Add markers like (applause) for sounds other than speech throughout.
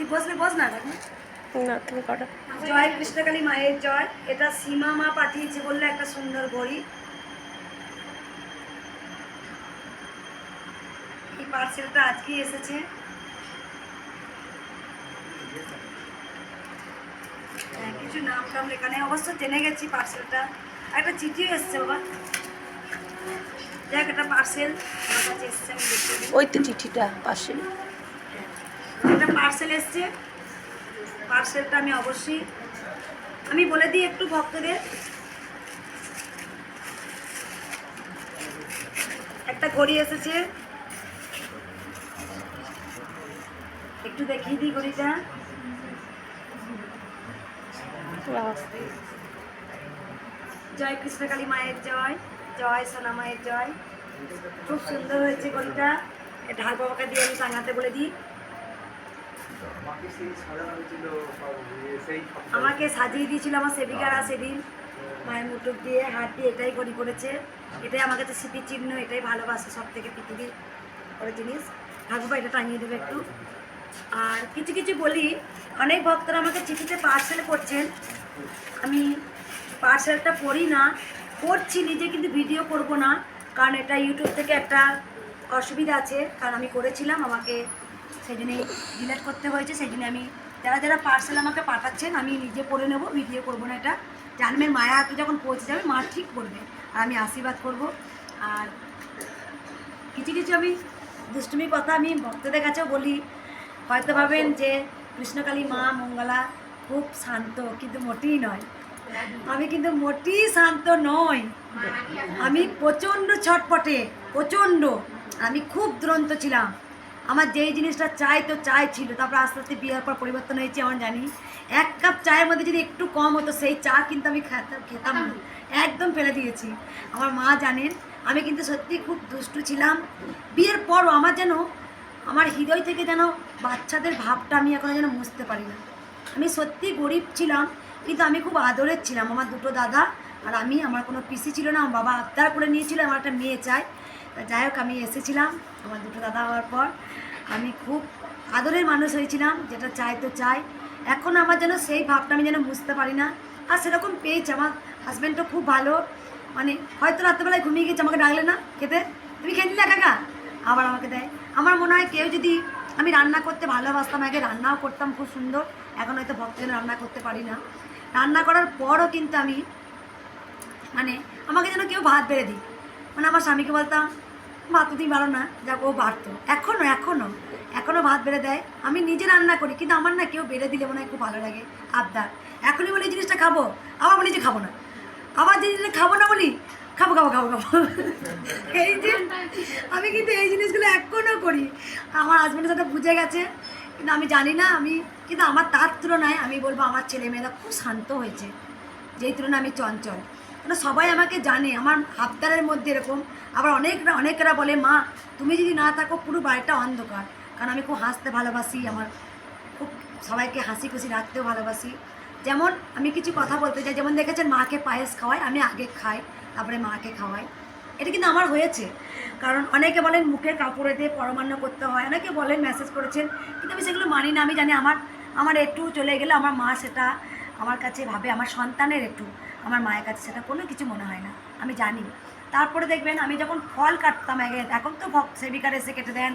তুই বসলে বস না না। তুমি করো। জয় কৃষ্ণকালী মায়ের জয়। এটা সীমা মা পাঠিয়েছে বললে একটা সুন্দর ঘড়ি এই পার্সেলটা আজকেই এসেছে। হ্যাঁ, কিছু নাম টাম লেখা নেই অবশ্য জেনে গেছি পার্সেলটা একটা চিঠিও এসছে বাবা। দেখ একটা পার্সেল আমার কাছে এসছে আমি দেখতে ওই তো চিঠিটা পাশে একটা পার্সেল এসছে। পার্সেলটা আমি অবশ্যই, আমি বলে দিই একটু ভক্তদের। একটা ঘড়ি এসেছে। একটু দেখিয়ে দিই ঘড়িটা। জয় কৃষ্ণকালী মায়ের জয় জয় সোনা মায়ের জয়। খুব সুন্দর হয়েছে ঘড়িটা। ঢাল বাবাকে দিয়ে আমি টাঙাতে বলে দিই। আমাকে সাজিয়ে দিয়েছিল আমার সেবিকারা সেদিন মায়ের মুটুক দিয়ে হাত দিয়ে এটাই করি করেছে। এটাই আমার কাছে স্মৃতি চিহ্ন এটাই ভালোবাসে সব থেকে পৃথিবীর বড় জিনিস। ঠাকুরবা এটা টাঙিয়ে দেবে একটু। আর কিছু কিছু বলি অনেক ভক্তরা আমাকে চিঠিতে পার্সেল করছেন। আমি পার্সেলটা পড়ি না করছি নিজে কিন্তু ভিডিও করব না কারণ এটা ইউটিউব থেকে একটা অসুবিধা আছে। কারণ আমি করেছিলাম আমাকে সেই জন্যে ডিলেট করতে হয়েছে সেই জন্য আমি যারা যারা পার্সেল আমাকে পাঠাচ্ছেন, আমি নিজে পড়ে নেব ভিডিও করব না এটা। জানবেন মায়া যখন পৌঁছে যাবে, মা ঠিক করবে, আর আমি আশীর্বাদ করব। আর কিছু কিছু আমি দুষ্টুমি কথা আমি ভক্তদের কাছেও বলি। হয়তো ভাবেন যে কৃষ্ণকালী মা মঙ্গলা খুব শান্ত, কিন্তু মোটেই নয়। আমি কিন্তু মোটেই শান্ত নই। আমি প্রচণ্ড ছটপটে, প্রচণ্ড। আমি খুব দুরন্ত ছিলাম। আমার যেই জিনিসটা চাই তো চাই ছিল, তারপর আস্তে আস্তে বিয়ের পর পরিবর্তন হয়েছে আমার জানি। এক কাপ চায়ের মধ্যে যদি একটু কম হতো, সেই চা কিন্তু আমি খেতাম খেতাম না। একদম ফেলে দিয়েছি। আমার মা জানেন, আমি কিন্তু সত্যি খুব দুষ্টু ছিলাম। বিয়ের পরও আমার যেন, আমার হৃদয় থেকে যেন বাচ্চাদের ভাবটা আমি এখনও যেন বুঝতে পারি না। আমি সত্যি গরিব ছিলাম, কিন্তু আমি খুব আদরের ছিলাম। আমার দুটো দাদা আর আমি, আমার কোনো পিসি ছিল না, আমার বাবা আবদার করে নিয়েছিল, আমার একটা মেয়ে চাই। তা যাই হোক, আমি এসেছিলাম আমার দুটো দাদা হওয়ার পর। আমি খুব আদরের মানুষ হয়েছিলাম, যেটা চাই তো চাই। এখন আমার যেন সেই ভাবটা আমি যেন বুঝতে পারি না। আর সেরকম পেয়েছি, আমার হাজব্যান্ডও খুব ভালো। মানে হয়তো রাত্রেবেলায় ঘুমিয়ে গেছে আমাকে ডাকলে না খেতে। তুমি খেয়ে নিলে কাকা আবার আমাকে দেয়। আমার মনে হয় কেউ যদি আমি রান্না করতে ভালোবাসতাম, আগে রান্নাও করতাম খুব সুন্দর। এখন হয়তো ভক্তদের রান্না করতে পারি না। রান্না করার পরও কিন্তু আমি মানে আমাকে যেন কেউ ভাত বেড়ে দিই মানে আমার স্বামীকে বলতাম ভাত তো তুমি পারো না। যাক, ও বাড়তো। এখনও এখনও এখনও ভাত বেড়ে দেয়। আমি নিজে রান্না করি, কিন্তু আমার না কেউ বেড়ে দিলে মনে হয় খুব ভালো লাগে, আবদার। এখনই বলি, এই জিনিসটা খাব? আবার বলি যে, খাব না। আবার যে খাব না বলি, খাব খাব খাব খাব। এই যে, আমি কিন্তু এই জিনিসগুলো এখনও করি। আমার হাজব্যান্ডের সাথে বুঝে গেছে, কিন্তু আমি জানি না, আমি, কিন্তু আমার তার তুলনায় আমি বলব, আমার ছেলে মেয়েরা খুব শান্ত হয়েছে। যেই তুলনায় আমি চঞ্চল। কেন সবাই আমাকে জানে, আমার হাফতারের মধ্যে এরকম। আবার অনেকরা, অনেকেরা বলে, মা, তুমি যদি না থাকো, পুরো বাড়িটা অন্ধকার। কারণ আমি খুব হাসতে ভালোবাসি, আমার খুব সবাইকে হাসি খুশি রাখতেও ভালোবাসি। যেমন আমি কিছু কথা বলতে চাই, যেমন দেখেছেন, মাকে পায়েস খাওয়াই, আমি আগে খাই, তারপরে মাকে খাওয়াই। এটা কিন্তু আমার হয়েছে। কারণ অনেকে বলেন, মুখের কাপড়ে দিয়ে পরমান্ন করতে হয়। অনেকে বলেন মেসেজ করেছেন, কিন্তু আমি সেগুলো মানি না। আমি জানি আমার আমার একটু চলে গেলে আমার মা সেটা আমার কাছে ভাবে, আমার সন্তানের একটু। আমার মায়ের কাছে সেটা কোনো কিছু মনে হয় না, আমি জানি। তারপরে দেখবেন আমি যখন ফল কাটতাম আগে, এখন তো ভক্ত সেবিকার এসে কেটে দেন,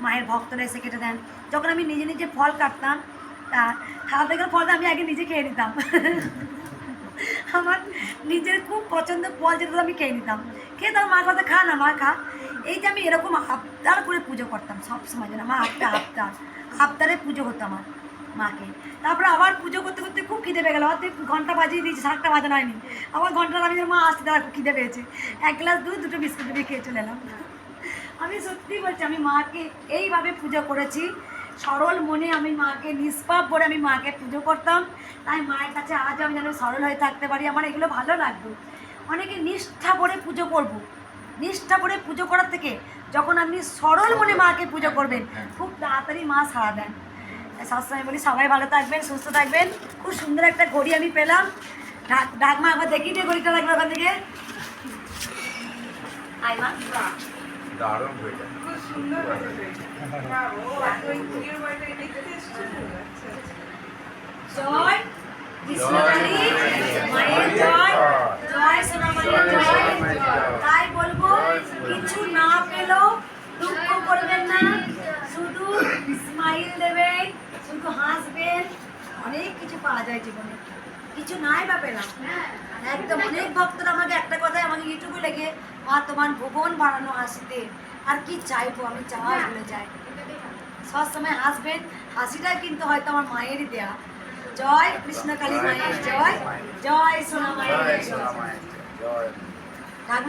মায়ের ভক্তরা এসে কেটে দেন। যখন আমি নিজে নিজে ফল কাটতাম, তা খাওয়া থেকে ফলটা আমি আগে নিজে খেয়ে নিতাম। (laughs) আমার নিজের খুব পছন্দ ফল যেটা আমি খেয়ে নিতাম। খেয়ে তার মার কথা খা না মা, খা। এই যে আমি এরকম আবদার করে পুজো করতাম সব সময় যেন মা আবদা আবদার, আবদারে পুজো হতো আমার। মাকে। তারপরে আবার পুজো করতে করতে খুব খিদে পেয়ে গেলো। হয়তো ঘণ্টা বাজিয়ে দিয়েছি সাতটা বাজানো হয়নি। আবার ঘণ্টা আমি মা আসতে তারা খুব খিদে পেয়েছে। এক গ্লাস দুধ দুটো বিস্কুট দিয়ে খেয়ে চলে এলাম। আমি সত্যি বলছি আমি মাকে এইভাবে পুজো করেছি। সরল মনে আমি মাকে নিষ্পাপ করে আমি মাকে পুজো করতাম। তাই মায়ের কাছে আজ আমি যেন সরল হয়ে থাকতে পারি। আমার এগুলো ভালো লাগবে। অনেকে নিষ্ঠা করে পুজো করব। নিষ্ঠা করে পুজো করার থেকে যখন আপনি সরল মনে মাকে পুজো করবেন খুব তাড়াতাড়ি মা সারা দেন। সবসময় বলি সবাই ভালো থাকবেন সুস্থ থাকবেন। খুব সুন্দর একটা ঘড়ি আমি পেলাম। ডাক মা একবার দেখি দিয়ে ঘড়িটা লাগবে ওখান থেকে। জয় জয় জয়। অনেক কিছু পাওয়া যায় জীবনে। কিছু নাই বা পেলাম একদম অনেক ভক্তরা আমাকে একটা কথাই আমাকে ইউটিউবে লেগে মা, তোমার ভুবন বাড়ানো হাসিতে আর কি চাইব? আমি চাওয়া ভুলে যাই। সবসময় হাসবেন, হাসিটা কিন্তু হয়তো আমার মায়েরই দেয়া। জয় কৃষ্ণকালী মায়ের জয় জয় সোনা মায়ের জয়।